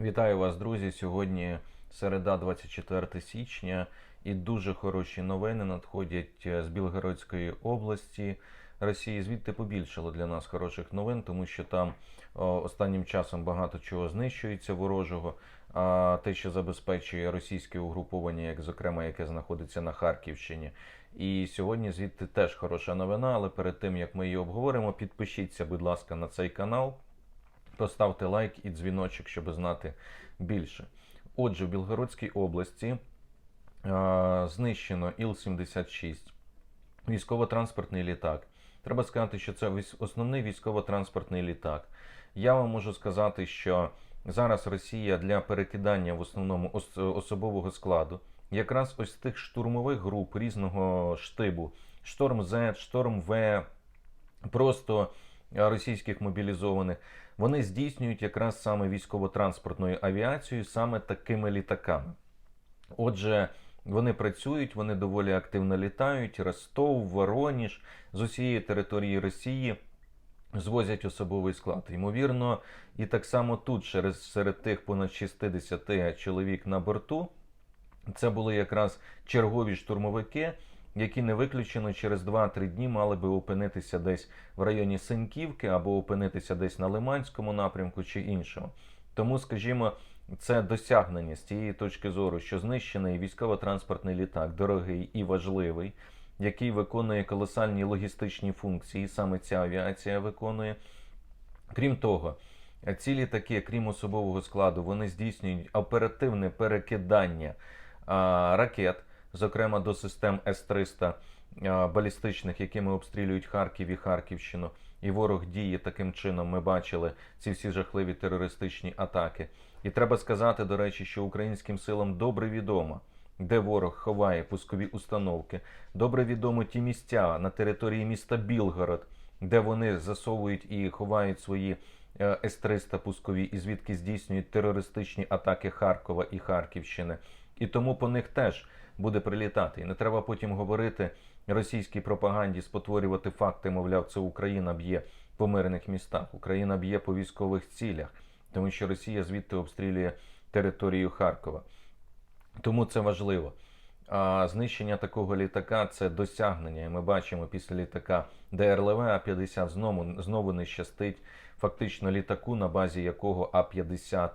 Вітаю вас, друзі. Сьогодні середа, 24 січня, і дуже хороші новини надходять е, з Білгородської області Росії. Звідти побільшало для нас хороших новин, тому що там останнім часом багато чого знищується ворожого. А те, що забезпечує російське угруповання, як зокрема, яке знаходиться на Харківщині. І сьогодні звідти теж хороша новина. Але перед тим як ми її обговоримо, підпишіться, будь ласка, на цей канал. Поставте лайк і дзвіночок, щоб знати більше. Отже, в Білгородській області а, знищено Іл-76, військово-транспортний літак. Треба сказати, що це основний військово-транспортний літак. Я вам можу сказати, що зараз Росія для перекидання в основному особового складу якраз ось тих штурмових груп різного штибу: Шторм З, Шторм В, просто російських мобілізованих, вони здійснюють якраз саме військово-транспортною авіацією, саме такими літаками. Отже, вони працюють, вони доволі активно літають. Ростов, Вороніж з усієї території Росії звозять особовий склад. Ймовірно, і так само тут, через серед тих понад 60 чоловік на борту, це були якраз чергові штурмовики, які не виключено через 2-3 дні мали би опинитися десь в районі Синьківки або опинитися десь на Лиманському напрямку чи іншому. Тому, скажімо, це досягнення з тієї точки зору, що знищений військово-транспортний літак дорогий і важливий, який виконує колосальні логістичні функції, саме ця авіація виконує. Крім того, ці літаки, крім особового складу, вони здійснюють оперативне перекидання а, ракет, зокрема до систем С-300 балістичних, якими обстрілюють Харків і Харківщину. І ворог діє таким чином. Ми бачили ці всі жахливі терористичні атаки. І треба сказати, до речі, що українським силам добре відомо, де ворог ховає пускові установки. Добре відомо ті місця на території міста Білгород, де вони засовують і ховають свої е, С-300 пускові, і звідки здійснюють терористичні атаки Харкова і Харківщини. І тому по них теж буде прилітати. І не треба потім говорити російській пропаганді, спотворювати факти, мовляв, це Україна б'є по мирних містах, Україна б'є по військових цілях, тому що Росія звідти обстрілює територію Харкова. Тому це важливо. А знищення такого літака це досягнення. І ми бачимо після літака ДРЛВ А-50 знову, знову не щастить фактично літаку, на базі якого А-50 а,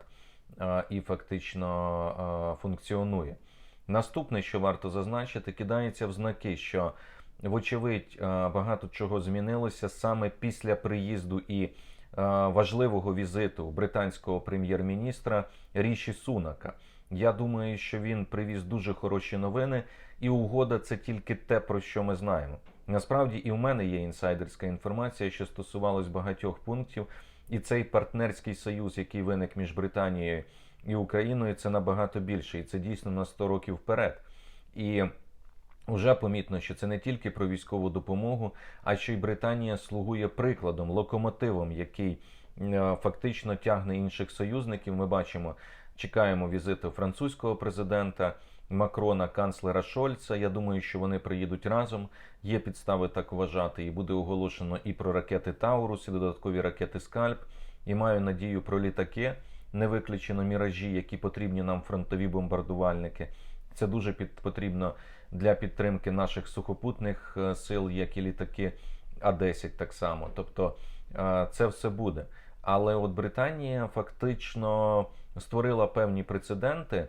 і фактично функціонує. Наступне, що варто зазначити, кидається в знаки, що вочевидь багато чого змінилося саме після приїзду і важливого візиту британського прем'єр-міністра Ріші Сунака. Я думаю, що він привіз дуже хороші новини, і угода це тільки те, про що ми знаємо. Насправді, і в мене є інсайдерська інформація, що стосувалась багатьох пунктів, і цей партнерський союз, який виник між Британією і Україною, це набагато більше, і це дійсно на 100 років вперед. І вже помітно, що це не тільки про військову допомогу, а що й Британія слугує прикладом, локомотивом, який е, фактично тягне інших союзників. Ми бачимо, чекаємо візиту французького президента. Макрона, канцлера Шольца. Я думаю, що вони приїдуть разом. Є підстави так вважати, і буде оголошено і про ракети Таурус, і додаткові ракети Скальп. І маю надію про літаки, не виключено міражі, які потрібні нам фронтові бомбардувальники. Це дуже під, потрібно для підтримки наших сухопутних е, сил, як і літаки А-10 так само. Тобто е, це все буде. Але от Британія фактично створила певні прецеденти.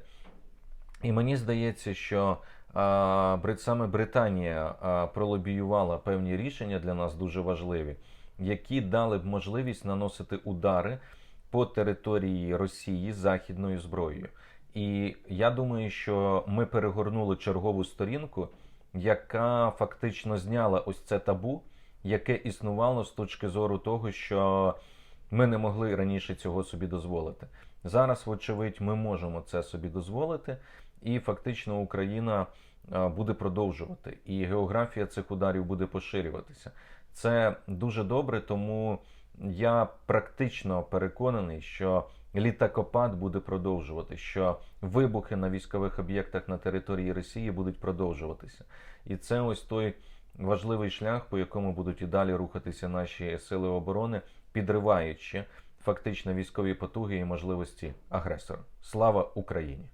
І мені здається, що саме Британія пролобіювала певні рішення для нас дуже важливі, які дали б можливість наносити удари по території Росії західною зброєю. І я думаю, що ми перегорнули чергову сторінку, яка фактично зняла ось це табу, яке існувало з точки зору того, що ми не могли раніше цього собі дозволити. Зараз, вочевидь, ми можемо це собі дозволити, і фактично Україна буде продовжувати, і географія цих ударів буде поширюватися. Це дуже добре, тому я практично переконаний, що літакопад буде продовжувати, що вибухи на військових об'єктах на території Росії будуть продовжуватися. І це ось той важливий шлях, по якому будуть і далі рухатися наші сили оборони, підриваючи фактично військові потуги і можливості агресора. Слава Україні!